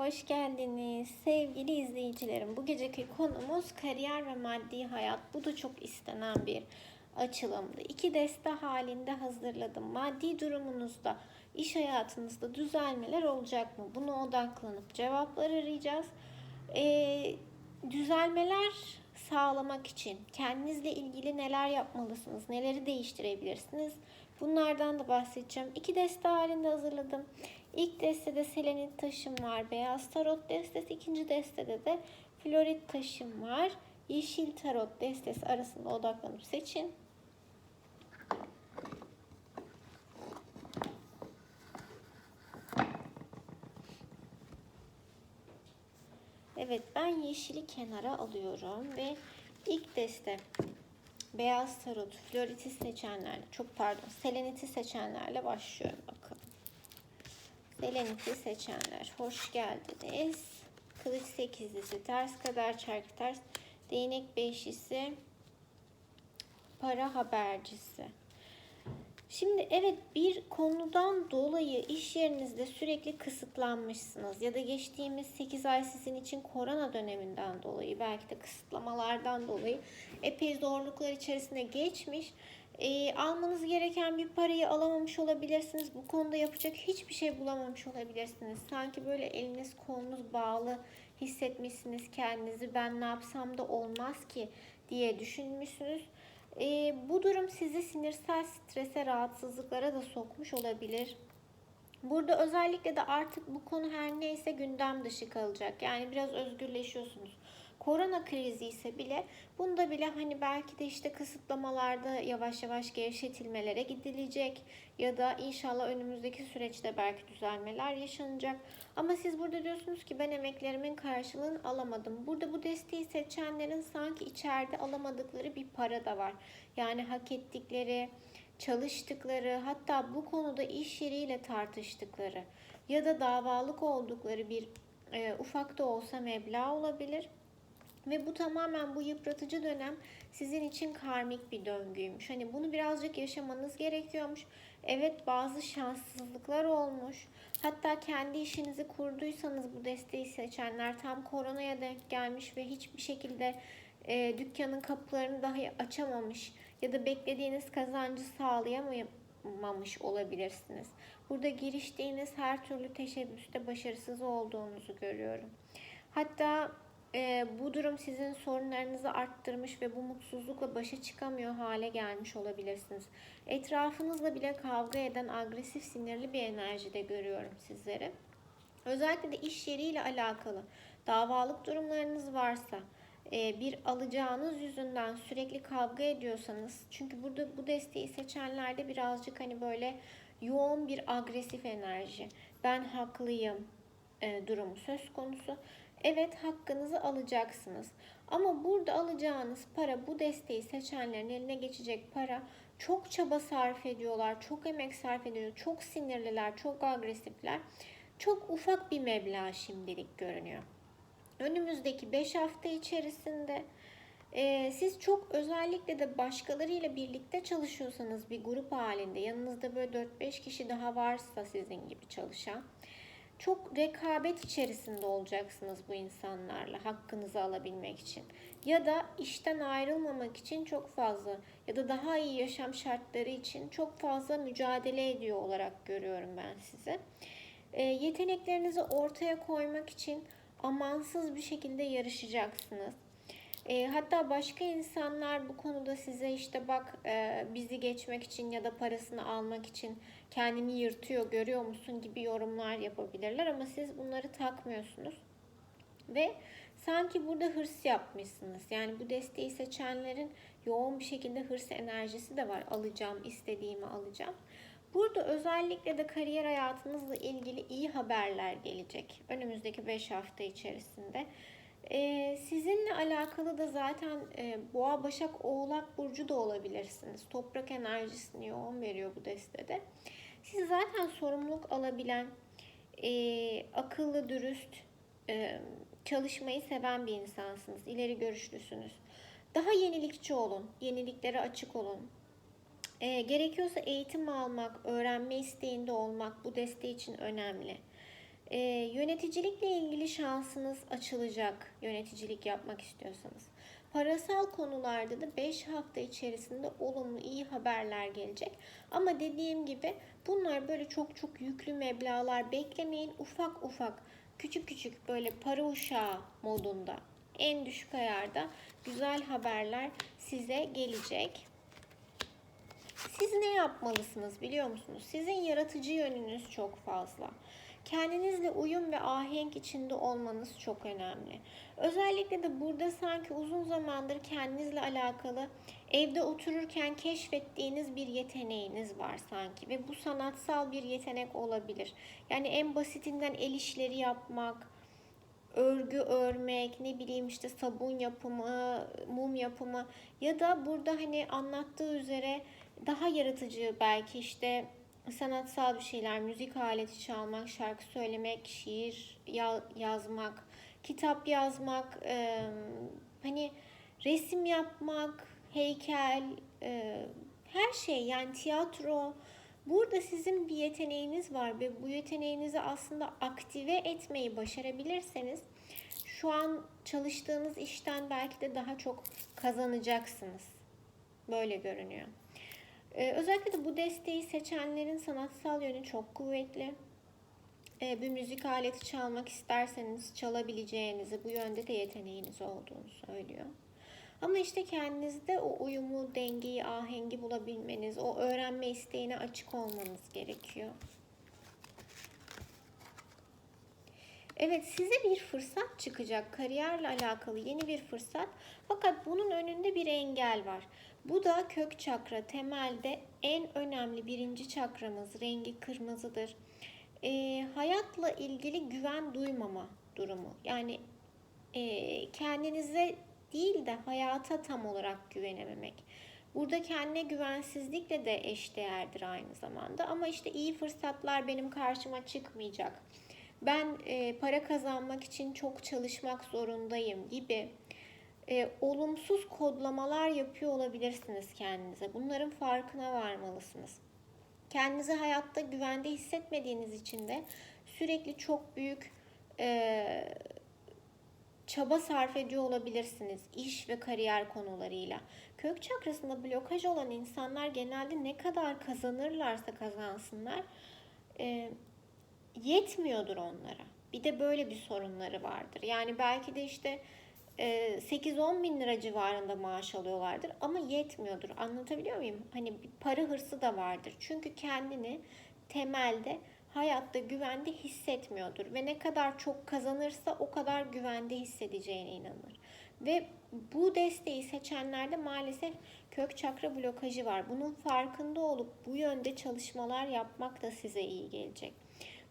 hoş geldiniz sevgili izleyicilerim. Bu geceki konumuz kariyer ve maddi hayat. Bu da çok istenen bir açılımdı. İki deste halinde hazırladım. Maddi durumunuzda, iş hayatınızda düzelmeler olacak mı? Buna odaklanıp cevaplar arayacağız. Ee, düzelmeler sağlamak için kendinizle ilgili neler yapmalısınız, neleri değiştirebilirsiniz? Bunlardan da bahsedeceğim. İki deste halinde hazırladım. İlk destede selenit taşım var. Beyaz tarot destesi. ikinci destede de florit taşım var. Yeşil tarot destesi arasında odaklanıp seçin. Evet ben yeşili kenara alıyorum ve ilk deste beyaz tarot floriti seçenlerle çok pardon seleniti seçenlerle başlıyorum Seleniti seçenler hoş geldiniz. Kılıç sekizlisi, ters kadar çark ters, değnek beşlisi, para habercisi. Şimdi evet bir konudan dolayı iş yerinizde sürekli kısıtlanmışsınız ya da geçtiğimiz 8 ay sizin için korona döneminden dolayı belki de kısıtlamalardan dolayı epey zorluklar içerisine geçmiş. E, almanız gereken bir parayı alamamış olabilirsiniz. Bu konuda yapacak hiçbir şey bulamamış olabilirsiniz. Sanki böyle eliniz kolunuz bağlı hissetmişsiniz kendinizi. Ben ne yapsam da olmaz ki diye düşünmüşsünüz. E, bu durum sizi sinirsel strese, rahatsızlıklara da sokmuş olabilir. Burada özellikle de artık bu konu her neyse gündem dışı kalacak. Yani biraz özgürleşiyorsunuz. Korona krizi ise bile bunda bile hani belki de işte kısıtlamalarda yavaş yavaş gevşetilmelere gidilecek ya da inşallah önümüzdeki süreçte belki düzelmeler yaşanacak. Ama siz burada diyorsunuz ki ben emeklerimin karşılığını alamadım. Burada bu desteği seçenlerin sanki içeride alamadıkları bir para da var. Yani hak ettikleri, çalıştıkları, hatta bu konuda iş yeriyle tartıştıkları ya da davalık oldukları bir e, ufak da olsa meblağ olabilir. Ve bu tamamen bu yıpratıcı dönem sizin için karmik bir döngüymüş. Hani bunu birazcık yaşamanız gerekiyormuş. Evet bazı şanssızlıklar olmuş. Hatta kendi işinizi kurduysanız bu desteği seçenler tam koronaya denk gelmiş ve hiçbir şekilde e, dükkanın kapılarını dahi açamamış ya da beklediğiniz kazancı sağlayamamış olabilirsiniz. Burada giriştiğiniz her türlü teşebbüste başarısız olduğunuzu görüyorum. Hatta e, bu durum sizin sorunlarınızı arttırmış ve bu mutsuzlukla başa çıkamıyor hale gelmiş olabilirsiniz. Etrafınızla bile kavga eden agresif sinirli bir enerjide görüyorum sizleri. Özellikle de iş yeriyle alakalı davalık durumlarınız varsa e, bir alacağınız yüzünden sürekli kavga ediyorsanız çünkü burada bu desteği seçenlerde birazcık hani böyle yoğun bir agresif enerji ben haklıyım e, durumu söz konusu Evet hakkınızı alacaksınız. Ama burada alacağınız para bu desteği seçenlerin eline geçecek para çok çaba sarf ediyorlar, çok emek sarf ediyorlar, çok sinirliler, çok agresifler. Çok ufak bir meblağ şimdilik görünüyor. Önümüzdeki 5 hafta içerisinde e, siz çok özellikle de başkalarıyla birlikte çalışıyorsanız bir grup halinde yanınızda böyle 4-5 kişi daha varsa sizin gibi çalışan çok rekabet içerisinde olacaksınız bu insanlarla hakkınızı alabilmek için. Ya da işten ayrılmamak için çok fazla ya da daha iyi yaşam şartları için çok fazla mücadele ediyor olarak görüyorum ben sizi. E, yeteneklerinizi ortaya koymak için amansız bir şekilde yarışacaksınız. E, hatta başka insanlar bu konuda size işte bak e, bizi geçmek için ya da parasını almak için kendini yırtıyor görüyor musun gibi yorumlar yapabilirler ama siz bunları takmıyorsunuz. Ve sanki burada hırs yapmışsınız. Yani bu desteği seçenlerin yoğun bir şekilde hırs enerjisi de var. Alacağım, istediğimi alacağım. Burada özellikle de kariyer hayatınızla ilgili iyi haberler gelecek. Önümüzdeki 5 hafta içerisinde. Ee, sizinle alakalı da zaten e, Boğa, Başak, Oğlak Burcu da olabilirsiniz. Toprak enerjisini yoğun veriyor bu destede. Siz zaten sorumluluk alabilen, e, akıllı, dürüst, e, çalışmayı seven bir insansınız. İleri görüşlüsünüz. Daha yenilikçi olun, yeniliklere açık olun. E, gerekiyorsa eğitim almak, öğrenme isteğinde olmak bu desteği için önemli. Ee, yöneticilikle ilgili şansınız açılacak yöneticilik yapmak istiyorsanız. Parasal konularda da 5 hafta içerisinde olumlu iyi haberler gelecek. Ama dediğim gibi bunlar böyle çok çok yüklü meblağlar beklemeyin. Ufak ufak küçük küçük böyle para uşağı modunda en düşük ayarda güzel haberler size gelecek. Siz ne yapmalısınız biliyor musunuz? Sizin yaratıcı yönünüz çok fazla. Kendinizle uyum ve ahenk içinde olmanız çok önemli. Özellikle de burada sanki uzun zamandır kendinizle alakalı evde otururken keşfettiğiniz bir yeteneğiniz var sanki ve bu sanatsal bir yetenek olabilir. Yani en basitinden el işleri yapmak, örgü örmek, ne bileyim işte sabun yapımı, mum yapımı ya da burada hani anlattığı üzere daha yaratıcı belki işte sanatsal bir şeyler, müzik aleti çalmak, şarkı söylemek, şiir ya- yazmak, kitap yazmak, e, hani resim yapmak, heykel, e, her şey yani tiyatro. Burada sizin bir yeteneğiniz var ve bu yeteneğinizi aslında aktive etmeyi başarabilirseniz şu an çalıştığınız işten belki de daha çok kazanacaksınız. Böyle görünüyor. Ee, özellikle de bu desteği seçenlerin sanatsal yönü çok kuvvetli. Ee, bir müzik aleti çalmak isterseniz çalabileceğinizi, bu yönde de yeteneğiniz olduğunu söylüyor. Ama işte kendinizde o uyumu, dengeyi, ahengi bulabilmeniz, o öğrenme isteğine açık olmanız gerekiyor. Evet size bir fırsat çıkacak. Kariyerle alakalı yeni bir fırsat. Fakat bunun önünde bir engel var. Bu da kök çakra temelde en önemli birinci çakramız. Rengi kırmızıdır. Ee, hayatla ilgili güven duymama durumu. Yani e, kendinize değil de hayata tam olarak güvenememek. Burada kendine güvensizlikle de eşdeğerdir aynı zamanda. Ama işte iyi fırsatlar benim karşıma çıkmayacak. Ben e, para kazanmak için çok çalışmak zorundayım gibi e, olumsuz kodlamalar yapıyor olabilirsiniz kendinize. Bunların farkına varmalısınız. Kendinizi hayatta güvende hissetmediğiniz için de sürekli çok büyük e, çaba sarf ediyor olabilirsiniz iş ve kariyer konularıyla. Kök çakrasında blokaj olan insanlar genelde ne kadar kazanırlarsa kazansınlar e, yetmiyordur onlara. Bir de böyle bir sorunları vardır. Yani belki de işte 8-10 bin lira civarında maaş alıyorlardır ama yetmiyordur. Anlatabiliyor muyum? Hani para hırsı da vardır. Çünkü kendini temelde hayatta güvende hissetmiyordur ve ne kadar çok kazanırsa o kadar güvende hissedeceğine inanır. Ve bu desteği seçenlerde maalesef kök çakra blokajı var. Bunun farkında olup bu yönde çalışmalar yapmak da size iyi gelecek.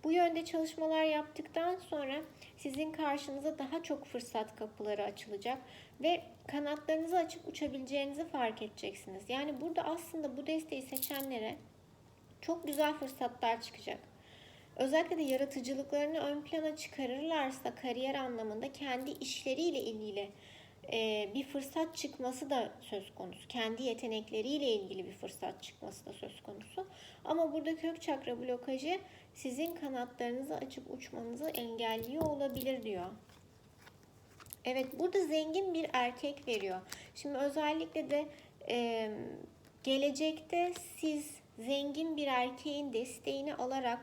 Bu yönde çalışmalar yaptıktan sonra sizin karşınıza daha çok fırsat kapıları açılacak ve kanatlarınızı açıp uçabileceğinizi fark edeceksiniz. Yani burada aslında bu desteği seçenlere çok güzel fırsatlar çıkacak. Özellikle de yaratıcılıklarını ön plana çıkarırlarsa kariyer anlamında kendi işleriyle ilgili bir fırsat çıkması da söz konusu. Kendi yetenekleriyle ilgili bir fırsat çıkması da söz konusu. Ama burada kök çakra blokajı sizin kanatlarınızı açıp uçmanızı engelliyor olabilir diyor. Evet burada zengin bir erkek veriyor. Şimdi özellikle de e, gelecekte siz zengin bir erkeğin desteğini alarak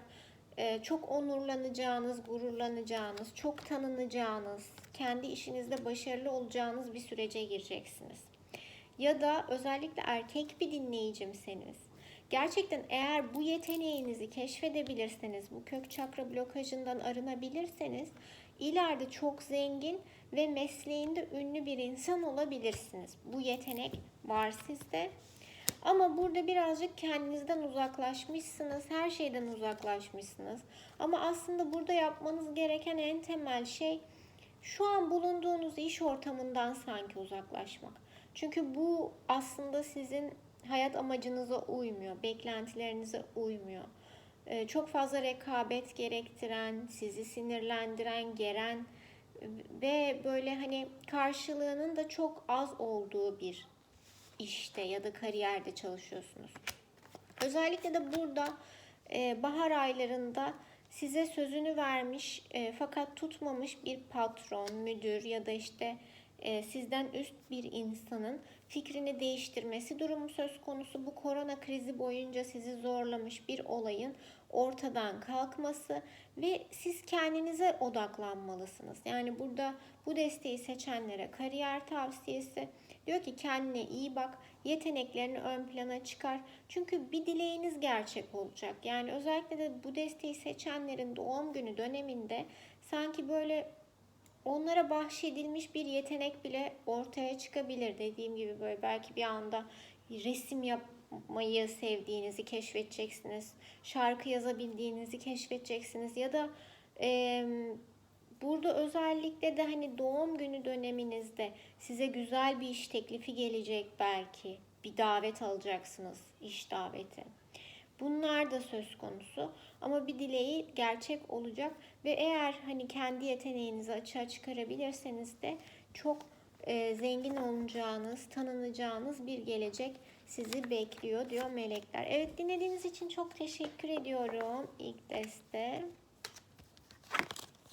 e, çok onurlanacağınız, gururlanacağınız, çok tanınacağınız, kendi işinizde başarılı olacağınız bir sürece gireceksiniz. Ya da özellikle erkek bir dinleyicimseniz Gerçekten eğer bu yeteneğinizi keşfedebilirseniz, bu kök çakra blokajından arınabilirseniz ileride çok zengin ve mesleğinde ünlü bir insan olabilirsiniz. Bu yetenek var sizde. Ama burada birazcık kendinizden uzaklaşmışsınız, her şeyden uzaklaşmışsınız. Ama aslında burada yapmanız gereken en temel şey şu an bulunduğunuz iş ortamından sanki uzaklaşmak. Çünkü bu aslında sizin hayat amacınıza uymuyor, beklentilerinize uymuyor. Ee, çok fazla rekabet gerektiren, sizi sinirlendiren, geren ve böyle hani karşılığının da çok az olduğu bir işte ya da kariyerde çalışıyorsunuz. Özellikle de burada e, bahar aylarında size sözünü vermiş e, fakat tutmamış bir patron, müdür ya da işte e, sizden üst bir insanın fikrini değiştirmesi durumu söz konusu. Bu korona krizi boyunca sizi zorlamış bir olayın ortadan kalkması ve siz kendinize odaklanmalısınız. Yani burada bu desteği seçenlere kariyer tavsiyesi diyor ki kendine iyi bak, yeteneklerini ön plana çıkar. Çünkü bir dileğiniz gerçek olacak. Yani özellikle de bu desteği seçenlerin doğum günü döneminde sanki böyle onlara bahşedilmiş bir yetenek bile ortaya çıkabilir. Dediğim gibi böyle belki bir anda resim yapmayı sevdiğinizi keşfedeceksiniz. Şarkı yazabildiğinizi keşfedeceksiniz. Ya da e, burada özellikle de hani doğum günü döneminizde size güzel bir iş teklifi gelecek belki. Bir davet alacaksınız, iş daveti. Bunlar da söz konusu ama bir dileği gerçek olacak ve eğer hani kendi yeteneğinizi açığa çıkarabilirseniz de çok e, zengin olacağınız, tanınacağınız bir gelecek sizi bekliyor diyor melekler. Evet dinlediğiniz için çok teşekkür ediyorum ilk deste.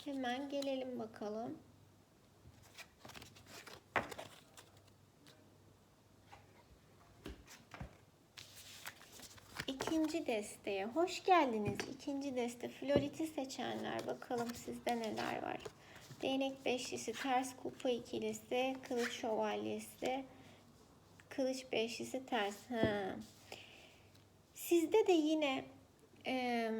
Hemen gelelim bakalım. İkinci desteye hoş geldiniz. İkinci deste Floriti seçenler. Bakalım sizde neler var. Değnek beşlisi, ters kupa ikilisi, kılıç şövalyesi, kılıç beşlisi ters. Ha. Sizde de yine e,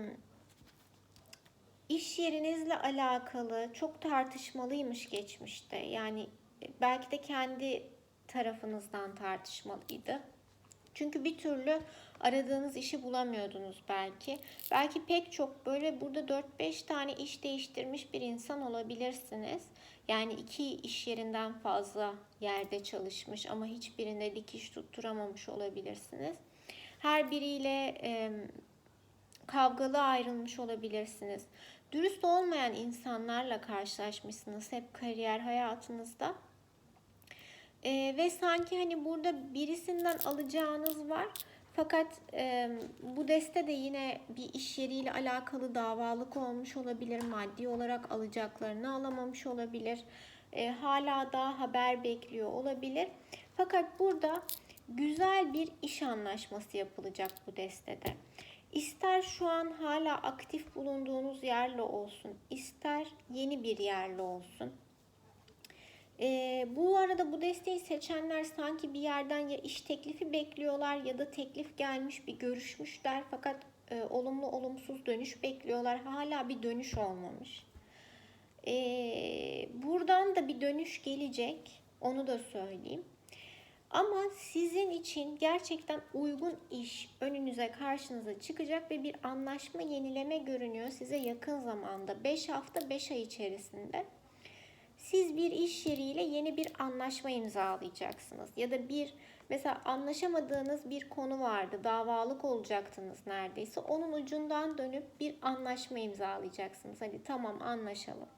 iş yerinizle alakalı çok tartışmalıymış geçmişte. Yani belki de kendi tarafınızdan tartışmalıydı. Çünkü bir türlü aradığınız işi bulamıyordunuz belki. Belki pek çok böyle burada 4-5 tane iş değiştirmiş bir insan olabilirsiniz. Yani iki iş yerinden fazla yerde çalışmış ama hiçbirinde dikiş tutturamamış olabilirsiniz. Her biriyle e, kavgalı ayrılmış olabilirsiniz. Dürüst olmayan insanlarla karşılaşmışsınız hep kariyer hayatınızda. Ee, ve sanki hani burada birisinden alacağınız var. Fakat e, bu deste de yine bir iş yeriyle alakalı davalık olmuş olabilir. Maddi olarak alacaklarını alamamış olabilir. E, hala daha haber bekliyor olabilir. Fakat burada güzel bir iş anlaşması yapılacak bu destede. İster şu an hala aktif bulunduğunuz yerle olsun, ister yeni bir yerle olsun. Ee, bu arada bu desteği seçenler sanki bir yerden ya iş teklifi bekliyorlar ya da teklif gelmiş bir görüşmüşler fakat e, olumlu olumsuz dönüş bekliyorlar. Hala bir dönüş olmamış. Ee, buradan da bir dönüş gelecek. Onu da söyleyeyim. Ama sizin için gerçekten uygun iş önünüze karşınıza çıkacak ve bir anlaşma yenileme görünüyor size yakın zamanda 5 hafta 5 ay içerisinde siz bir iş yeriyle yeni bir anlaşma imzalayacaksınız. Ya da bir mesela anlaşamadığınız bir konu vardı. Davalık olacaktınız neredeyse. Onun ucundan dönüp bir anlaşma imzalayacaksınız. Hadi tamam anlaşalım.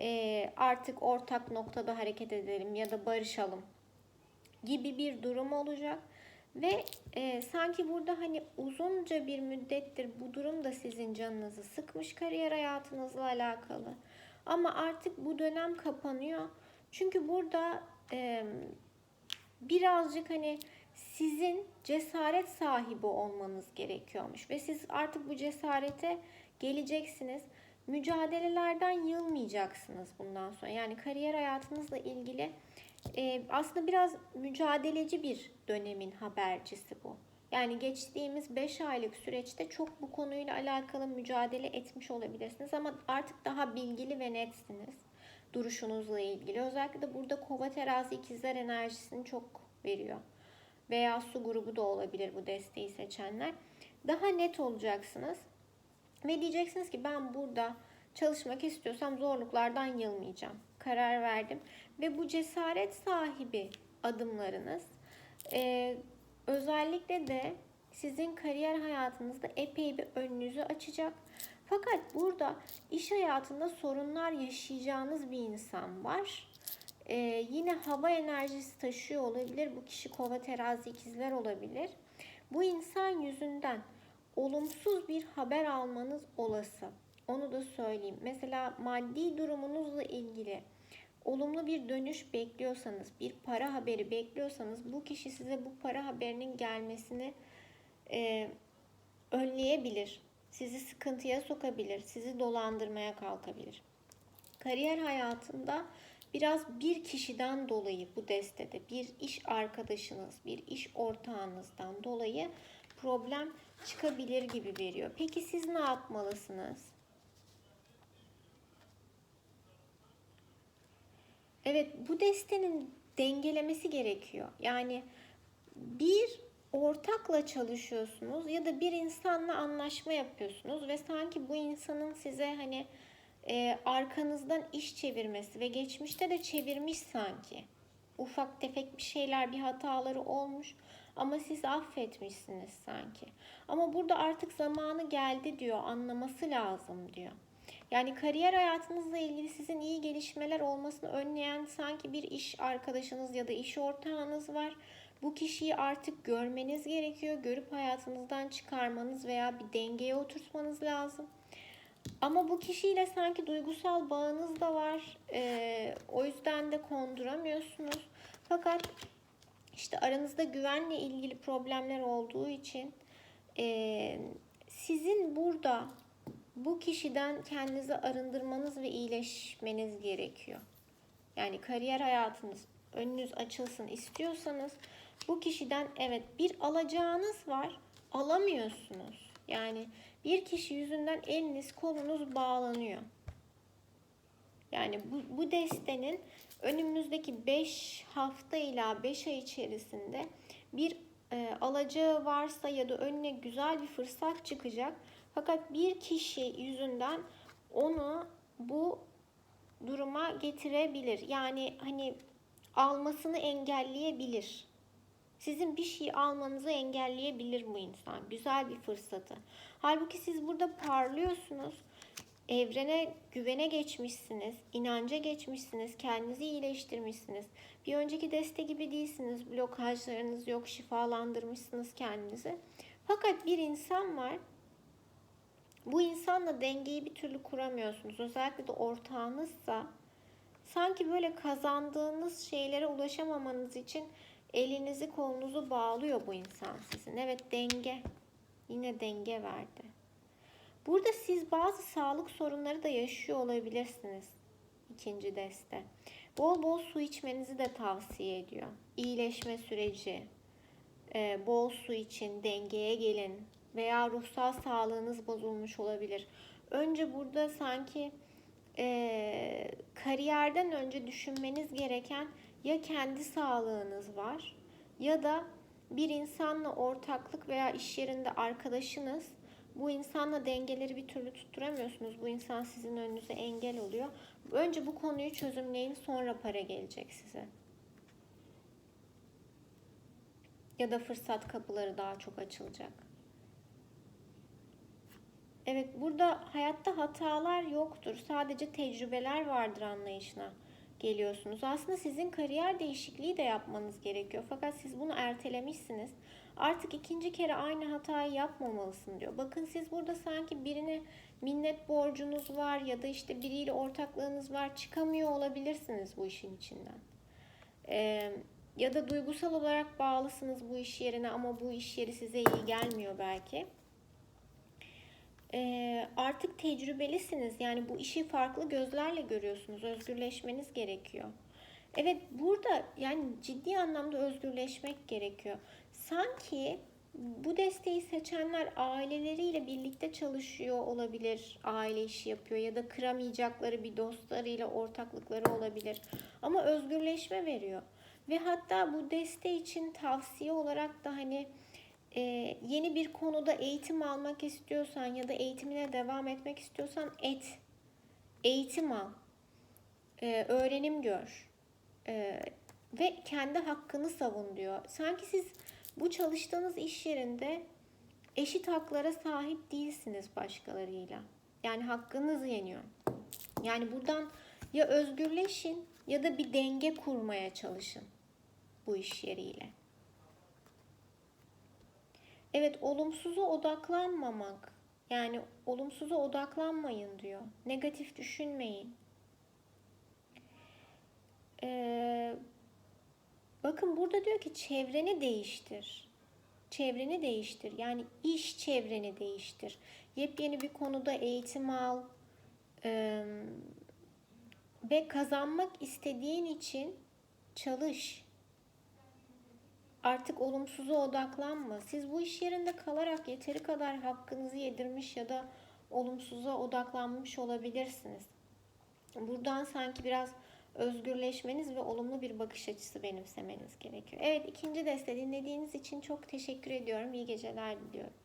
Ee, artık ortak noktada hareket edelim ya da barışalım gibi bir durum olacak. Ve e, sanki burada hani uzunca bir müddettir bu durum da sizin canınızı sıkmış kariyer hayatınızla alakalı. Ama artık bu dönem kapanıyor. Çünkü burada e, birazcık hani sizin cesaret sahibi olmanız gerekiyormuş. Ve siz artık bu cesarete geleceksiniz. Mücadelelerden yılmayacaksınız bundan sonra. Yani kariyer hayatınızla ilgili e, aslında biraz mücadeleci bir dönemin habercisi bu. Yani geçtiğimiz 5 aylık süreçte çok bu konuyla alakalı mücadele etmiş olabilirsiniz ama artık daha bilgili ve netsiniz duruşunuzla ilgili. Özellikle de burada kova terazi ikizler enerjisini çok veriyor. Veya su grubu da olabilir bu desteği seçenler. Daha net olacaksınız. Ve diyeceksiniz ki ben burada çalışmak istiyorsam zorluklardan yılmayacağım. Karar verdim. Ve bu cesaret sahibi adımlarınız e, özellikle de sizin kariyer hayatınızda epey bir önünüzü açacak. Fakat burada iş hayatında sorunlar yaşayacağınız bir insan var. Ee, yine hava enerjisi taşıyor olabilir. Bu kişi kova terazi ikizler olabilir. Bu insan yüzünden olumsuz bir haber almanız olası. Onu da söyleyeyim. Mesela maddi durumunuzla ilgili olumlu bir dönüş bekliyorsanız, bir para haberi bekliyorsanız bu kişi size bu para haberinin gelmesini e, önleyebilir. Sizi sıkıntıya sokabilir, sizi dolandırmaya kalkabilir. Kariyer hayatında biraz bir kişiden dolayı bu destede bir iş arkadaşınız, bir iş ortağınızdan dolayı problem çıkabilir gibi veriyor. Peki siz ne yapmalısınız? Evet, bu destenin dengelemesi gerekiyor. Yani bir ortakla çalışıyorsunuz ya da bir insanla anlaşma yapıyorsunuz ve sanki bu insanın size hani e, arkanızdan iş çevirmesi ve geçmişte de çevirmiş sanki. Ufak tefek bir şeyler, bir hataları olmuş ama siz affetmişsiniz sanki. Ama burada artık zamanı geldi diyor, anlaması lazım diyor. Yani kariyer hayatınızla ilgili sizin iyi gelişmeler olmasını önleyen sanki bir iş arkadaşınız ya da iş ortağınız var. Bu kişiyi artık görmeniz gerekiyor. Görüp hayatınızdan çıkarmanız veya bir dengeye oturtmanız lazım. Ama bu kişiyle sanki duygusal bağınız da var. Ee, o yüzden de konduramıyorsunuz. Fakat işte aranızda güvenle ilgili problemler olduğu için e, sizin burada bu kişiden kendinizi arındırmanız ve iyileşmeniz gerekiyor. Yani kariyer hayatınız önünüz açılsın istiyorsanız bu kişiden evet bir alacağınız var alamıyorsunuz. Yani bir kişi yüzünden eliniz kolunuz bağlanıyor. Yani bu, bu destenin önümüzdeki 5 hafta ila 5 ay içerisinde bir e, alacağı varsa ya da önüne güzel bir fırsat çıkacak. Fakat bir kişi yüzünden onu bu duruma getirebilir. Yani hani almasını engelleyebilir. Sizin bir şey almanızı engelleyebilir bu insan. Güzel bir fırsatı. Halbuki siz burada parlıyorsunuz. Evrene güvene geçmişsiniz. inanca geçmişsiniz. Kendinizi iyileştirmişsiniz. Bir önceki deste gibi değilsiniz. Blokajlarınız yok. Şifalandırmışsınız kendinizi. Fakat bir insan var. Bu insanla dengeyi bir türlü kuramıyorsunuz. Özellikle de ortağınızsa sanki böyle kazandığınız şeylere ulaşamamanız için elinizi kolunuzu bağlıyor bu insan sizin. Evet denge. Yine denge verdi. Burada siz bazı sağlık sorunları da yaşıyor olabilirsiniz. İkinci deste. Bol bol su içmenizi de tavsiye ediyor. İyileşme süreci. Ee, bol su için dengeye gelin. Veya ruhsal sağlığınız bozulmuş olabilir. Önce burada sanki e, kariyerden önce düşünmeniz gereken ya kendi sağlığınız var ya da bir insanla ortaklık veya iş yerinde arkadaşınız bu insanla dengeleri bir türlü tutturamıyorsunuz. Bu insan sizin önünüze engel oluyor. Önce bu konuyu çözümleyin sonra para gelecek size. Ya da fırsat kapıları daha çok açılacak. Evet burada hayatta hatalar yoktur. Sadece tecrübeler vardır anlayışına geliyorsunuz. Aslında sizin kariyer değişikliği de yapmanız gerekiyor. Fakat siz bunu ertelemişsiniz. Artık ikinci kere aynı hatayı yapmamalısın diyor. Bakın siz burada sanki birine minnet borcunuz var ya da işte biriyle ortaklığınız var. Çıkamıyor olabilirsiniz bu işin içinden. Ee, ya da duygusal olarak bağlısınız bu iş yerine ama bu iş yeri size iyi gelmiyor belki e, artık tecrübelisiniz. Yani bu işi farklı gözlerle görüyorsunuz. Özgürleşmeniz gerekiyor. Evet burada yani ciddi anlamda özgürleşmek gerekiyor. Sanki bu desteği seçenler aileleriyle birlikte çalışıyor olabilir. Aile işi yapıyor ya da kıramayacakları bir dostlarıyla ortaklıkları olabilir. Ama özgürleşme veriyor. Ve hatta bu desteği için tavsiye olarak da hani e, yeni bir konuda eğitim almak istiyorsan ya da eğitimine devam etmek istiyorsan et. Eğitim al. E, öğrenim gör. E, ve kendi hakkını savun diyor. Sanki siz bu çalıştığınız iş yerinde eşit haklara sahip değilsiniz başkalarıyla. Yani hakkınız yeniyor. Yani buradan ya özgürleşin ya da bir denge kurmaya çalışın bu iş yeriyle. Evet, olumsuza odaklanmamak. Yani olumsuza odaklanmayın diyor. Negatif düşünmeyin. Ee, bakın burada diyor ki çevreni değiştir. Çevreni değiştir. Yani iş çevreni değiştir. Yepyeni bir konuda eğitim al. Ee, ve kazanmak istediğin için çalış. Artık olumsuza odaklanma. Siz bu iş yerinde kalarak yeteri kadar hakkınızı yedirmiş ya da olumsuza odaklanmış olabilirsiniz. Buradan sanki biraz özgürleşmeniz ve olumlu bir bakış açısı benimsemeniz gerekiyor. Evet ikinci deste dinlediğiniz için çok teşekkür ediyorum. İyi geceler diliyorum.